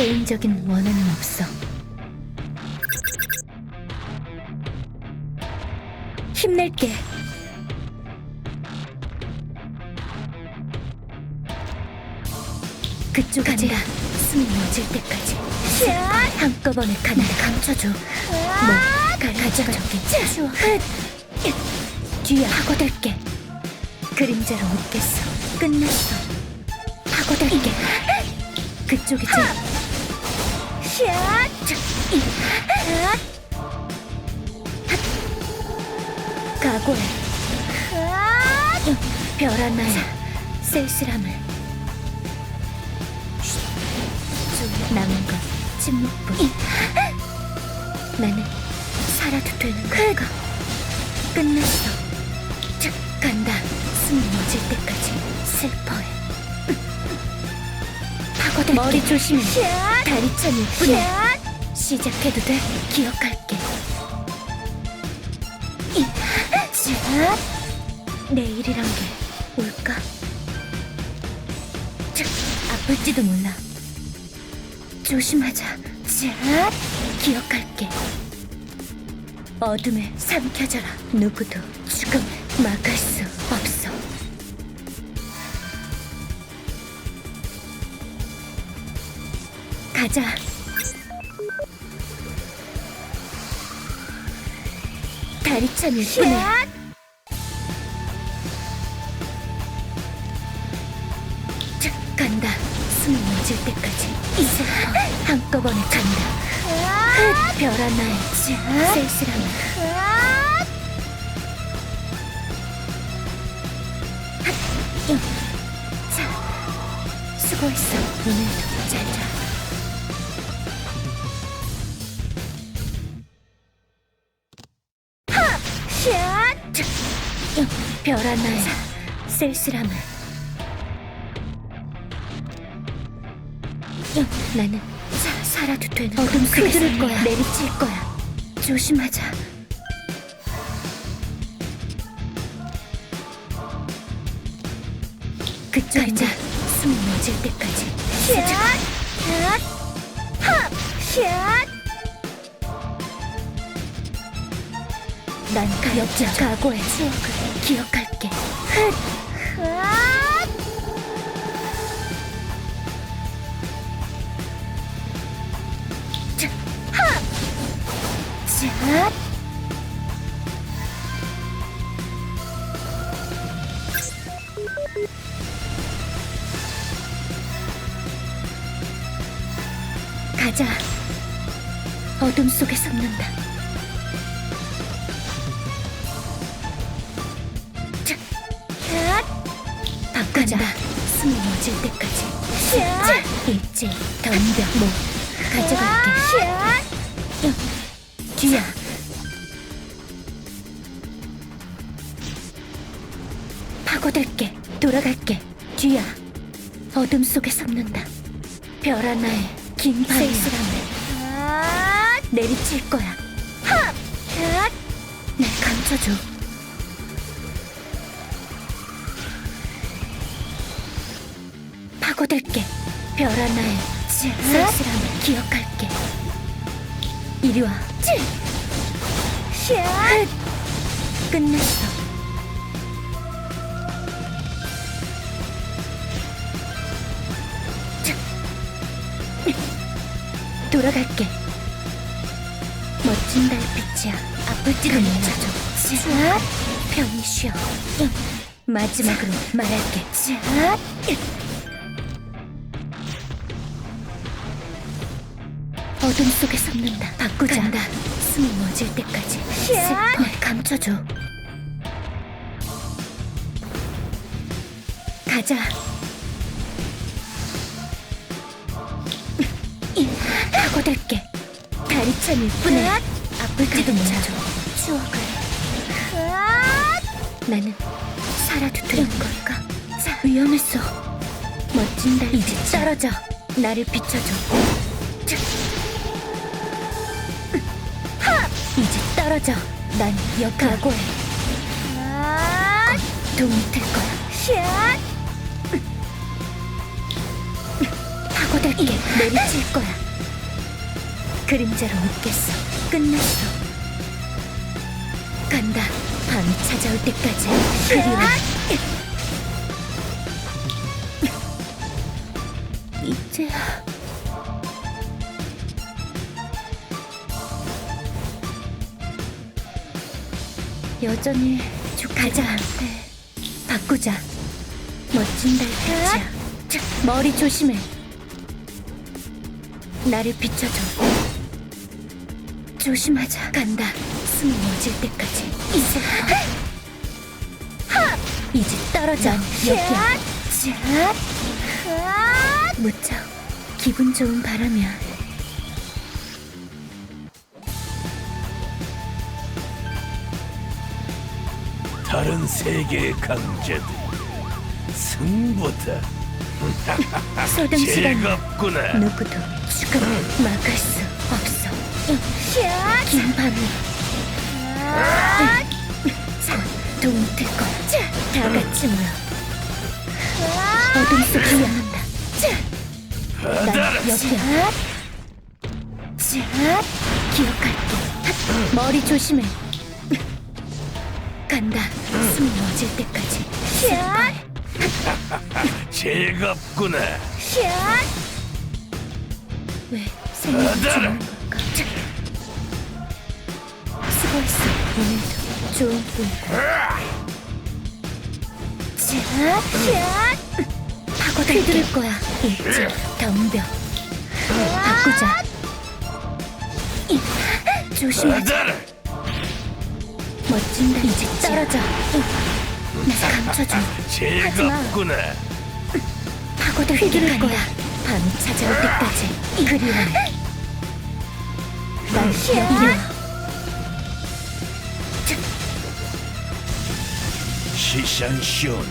개인적인 원한은 없어. 힘낼게. 그쪽까지 숨이 멎을 때까지 한꺼번에 가날 감춰줘. 뭐 가, 가져갈게. 추워. 뒤에 파고들게. 그림자로 묶겠어. 끝났어. 파고들게. 그쪽이지. 각오해. 별 하나에 쓸쓸함을. 남은 건 침묵뿐. 나는 살아도 되는 걸까? 끝났어. 자, 간다. 숨이 멎을 때까지 슬퍼해. 파고들 머리 조심해. 다리찬일 뿐에 시작해도 돼. 기억할게. 이, 자, 내일이란 게 올까? 자, 아플지도 몰라. 조심하자. 자, 기억할게. 어둠에 삼켜져라. 누구도 죽음을 막을 수 없어. 가자. 다리찬일 뿐에. 자, 간다. 숨이 멎을 때까지. 이제 한꺼번에 간다. 별 하나에 쓸쓸함을. 자, 수고했어. 오늘도 잘 자. 자, 쓸쓸함을. 나는 사, 살아도 되는 어둠 속에 거야. 내리칠 거야. 조심하자. 그쪽이자 숨이 멎을 때까지. 난 가엽자 각오의 추억을 기억할게. 가자. 어둠 속에 섭는다. 자, 일제 덤벼 뭐 가져갈게. 야, 뒤야. 파고들게. 돌아갈게. 뒤야. 어둠 속에 섭는다. 별 하나에 긴 쓸쓸함을 내리칠 거야. 날 감춰줘. 별 하나에 쓸쓸함을 기억할게. 이리 와. 끝났어. 자. 돌아갈게. 멋진 달빛이야. 아플지도 몰라줘. 자, 편히 쉬어. 응. 마지막으로 말할게. 자, 어둠 속에 섭는다. 바꾸자. 간다. 숨이 멎을 때까지. 슬퍼 감춰줘. 가자. 이, 파고들게. 다리찬일 뿐에 아플지도 몰라줘. 추억을. 나는 살아도 되는 걸까? 자, 위험했어. 멋진 달 이제 떨어져. 나를 비춰줘. 자. 떨어져. 난 역각오해. 도움이 될 거야. 파고들게. 파고들게 내리칠 거야. 그림자로 묶겠어. 끝났어. 간다. 밤이 찾아올 때까지 그리워. 이제야. 여전히 쭉 가자. 네. 바꾸자. 멋진 달빛이야. 자, 머리 조심해. 나를 비춰줘. 조심하자. 간다. 숨이 멎을 때까지. 이제. 이제 떨어져. 여기야. 자. 무척 기분 좋은 바람이야. 다른 세계의 강자들 승부다 소등 시간 즐겁구나 누구도 죽음을 막을 수 없어. 긴 밤이 자, 될 거야. 다 같이 모여. 어둠 속에 향한다. 난 받아라. 자, 기억할게. 머리 조심해. 간다. 숨이 멎을 때까지. 즐겁구나 왜 생각이 받아라. 좋은 걸까? 수고했어. 오늘도 좋은 꿈. 자, 파고들 휘두를 거야. 일찍 덤벼. 바꾸자. 이, 조심하자. 멋진 날 이제 떨어져. 나 감춰줘. 즐겁구나 파고들 휘두를 거야. 밤이 찾아올 때까지 그리워. 날 여기로. 시샨쇼는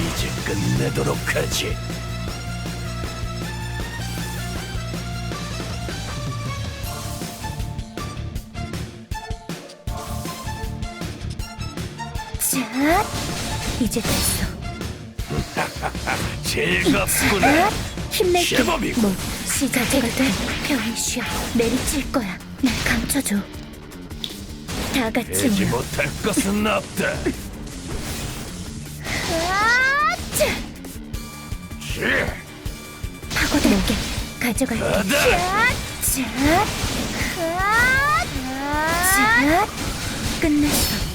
이제 끝내도록 하지 자, 이제 됐어. 즐겁구나 힘낼게. 뭐 시작될 때 편히 쉬어. 내리칠 거야. 날 감춰줘. 다 같이 되지 모여. 못할 것은 없다 자, 쥐, 파고들게 가져갈게. 받아라 자, 자, 끝났어.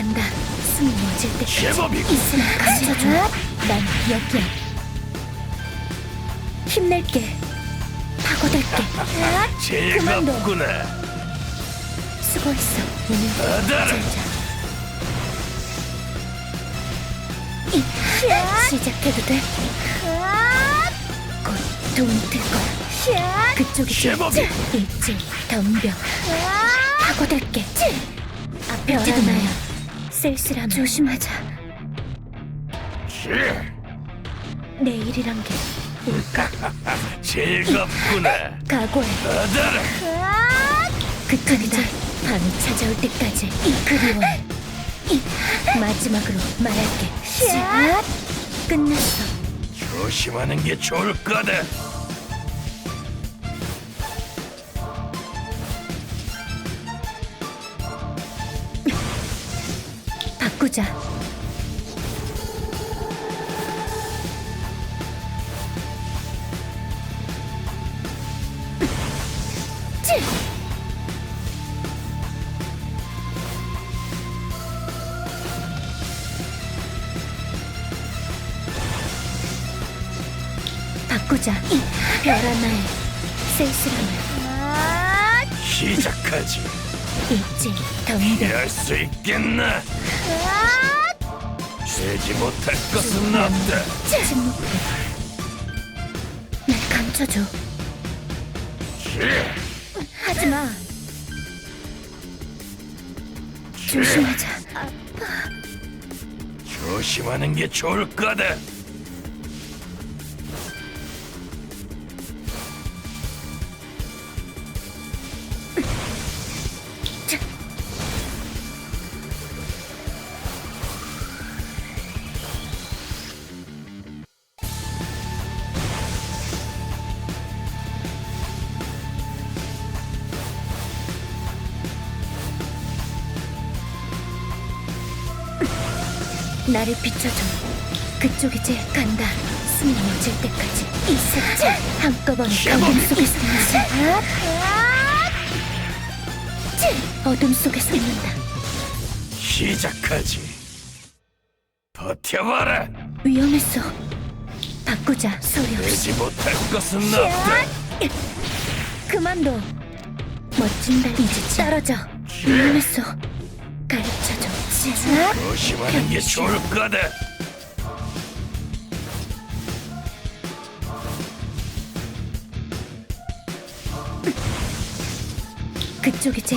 자, 간다. 숨이 멎을 때까지. 제법이고. 감춰줘. 난 여기야. 힘낼게. 파고들게. 그만둬. 즐겁구나 수고했어. 오늘 잘자. 시작해도 돼? 곧 도움이 될 거야. 그쪽이 제법이. 일찍 덤벼. 파고들게. 앞에 어라나야. 쓸쓸함 조심하자. 쥐, 내일이란 게 올까? 즐겁구나 각오해. 받아라 그쪽이다. 밤이 찾아올 때까지 그리워. 마지막으로 말할게. 자, 끝났어. 조심하는 게 좋을 거다 바꾸자. 찌! 바꾸자. 별 하나에 쓸쓸함을 시작하지 일찍 덤벼. 피할 수 있겠나 되지 못할 것은 없다 침묵해. 날 감춰줘. 쥐, 하지마. 조심하자. 조심하는 게 좋을 거다 나를 비춰줘. 그쪽이지 간다. 숨이 멎을 때까지 이 색깔 한꺼번에 어둠 속에서 나 어둠 속에 숨는다. 시작하지. 버텨봐라. 위험했어. 바꾸자 소리 없이. 되지 못할 것은 없다. 그만둬. 멋진 달 이제 떨어져. 위험했어. 조심하는 게 좋을 거다. 그쪽이지.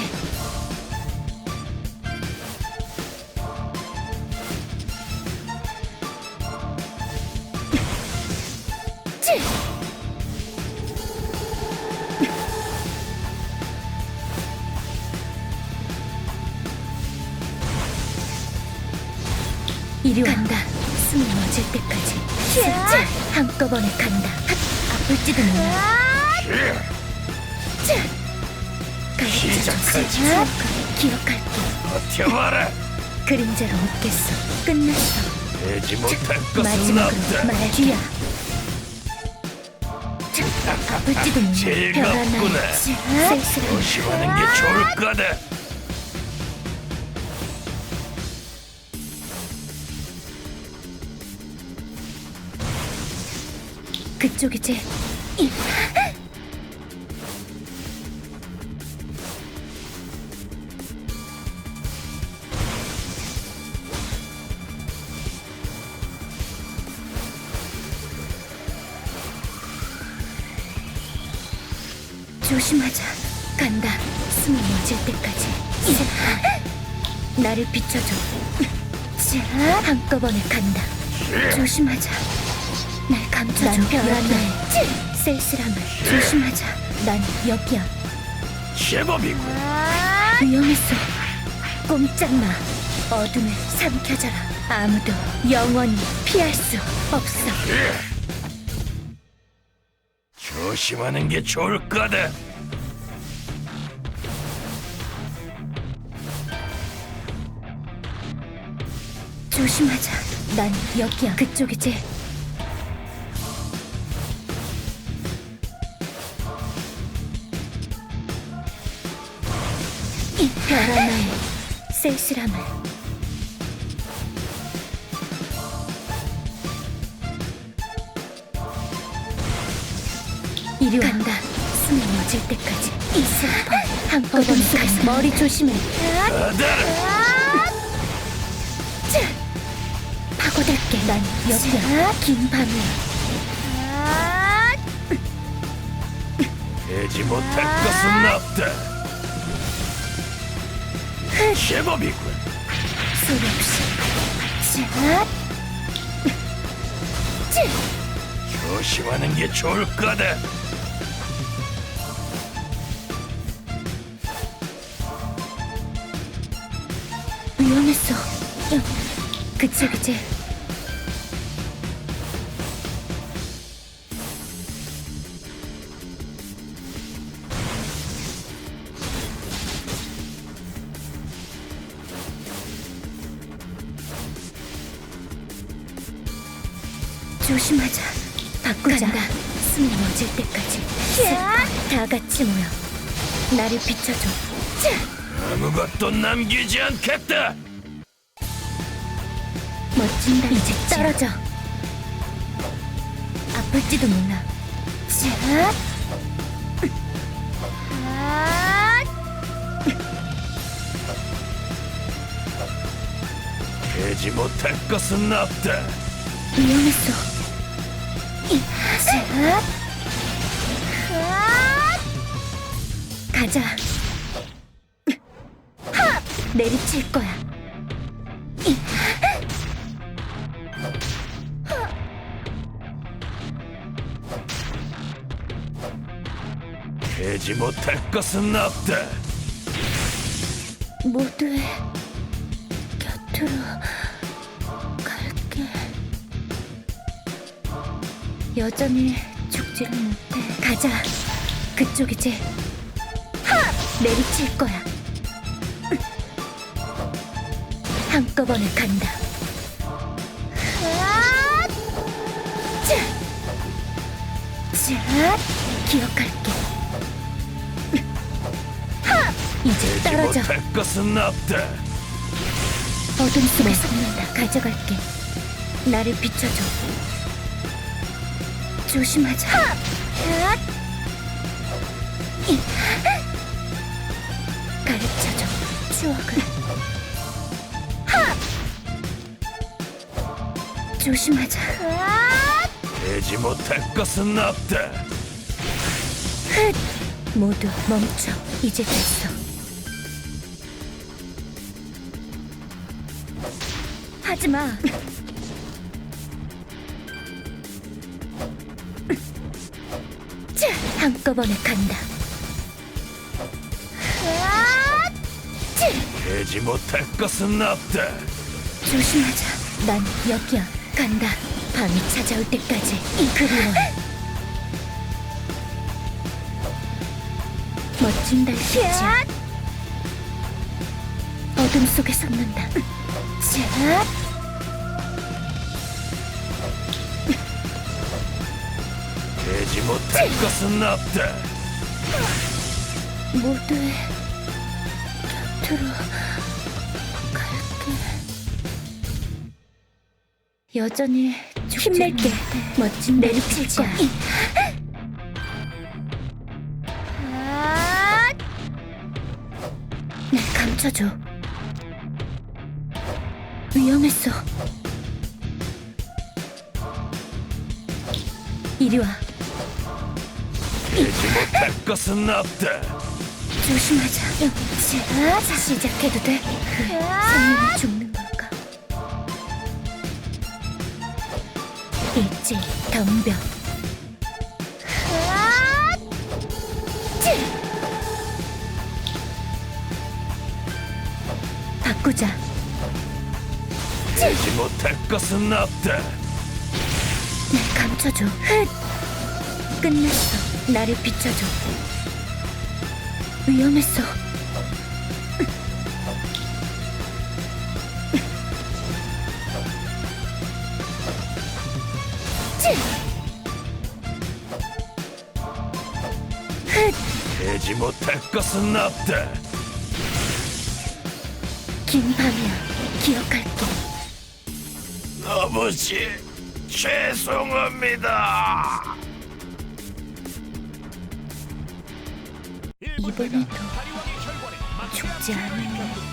이리 와. 간다. 숨이 멎을 때까지. 진짜 한꺼번에 간다. 아플지도 몰라. 시작하지. 기억할게. 버텨봐라. 그림자로 묻겠어. 끝났어. 되지 못할 것은 마지막으로 없다. 말해주야. 아플지도 몰라. 즐겁구나. 쓸쓸한 조심하는 게 좋을 거다. 그쪽이지. 이. 조심하자. 간다. 숨이 멎을 때까지. 이. 나를 비춰줘. 자, 한꺼번에 간다. 조심하자. 날 감춰줘. 난 쓸쓸함을 조심하자. 난 여기야. 제법이군. 위험했어. 꼼짝 마. 어둠에 삼켜져라. 아무도 영원히 피할 수 없어. 조심하는 게 좋을 거다. 조심하자. 난 여기야. 그쪽이지. 쓸쓸함을 이리 와. 간다. 숨이 멎을 때까지 이 슬픔 한꺼번에 가서 머리 조심해. 파고들게 난 여기야 긴 밤이야 되지 못할 것은 없다. 제법이군. 소리 없이 자, 조심하는 게 좋을 거다. 위험했어 야, 그쪽이지 때까지. 다 같이 모여 나를 비춰줘. 아무것도 남기지 않겠다. 멋진 다 이제 떨어져. 아플지도 몰라. 자! 되지 못할 것은 없다. 위험했어. 이, 자 가자 내리칠 거야 이, 되지 못할 것은 없다. 모두의 곁으로 갈게. 여전히 죽지를 못해. 가자. 그쪽이지. 하! 내리칠 거야. 한꺼번에 간다. 자, 자, 기억할게. 이제 되지 떨어져. 못할 것은 없다. 어둠 속에 섞는다. 가져갈게. 나를 비춰줘. 조심하자. 이. 가르쳐줘. 추억을. 조심하자. 되지 못할 것은 없다. 흑! 모두 멈춰. 이제 됐어. 하지 마. 자, 한꺼번에 간다. 자, 되지 못할 것은 없다. 조심하자. 난 여기야. 간다. 밤이 찾아올 때까지 이 그리워해. 멋진 달빛이야. 어둠 속에 섞는다. 자, 되지 못할 것은 없다. 모두의 곁으로 갈게. 여전히 힘낼게. 멋진 내리필자. 날 감춰줘. 위험했어. 이리 와. 되지 못할 것은 없다. 조심하자. 자, 시작해도 돼? 생명이 죽는 걸까? 일제 덤벼. 찌! 바꾸자. 되지 못할 것은 없다. 날 감춰줘. 흑! 끝났어. 나를 비춰줘. 위험했어. 찌! 흑! 되지 못할 것은 없다. 긴 밤이야. 기억할게. 아버지, 죄송합니다. 이번에도 죽지 않으면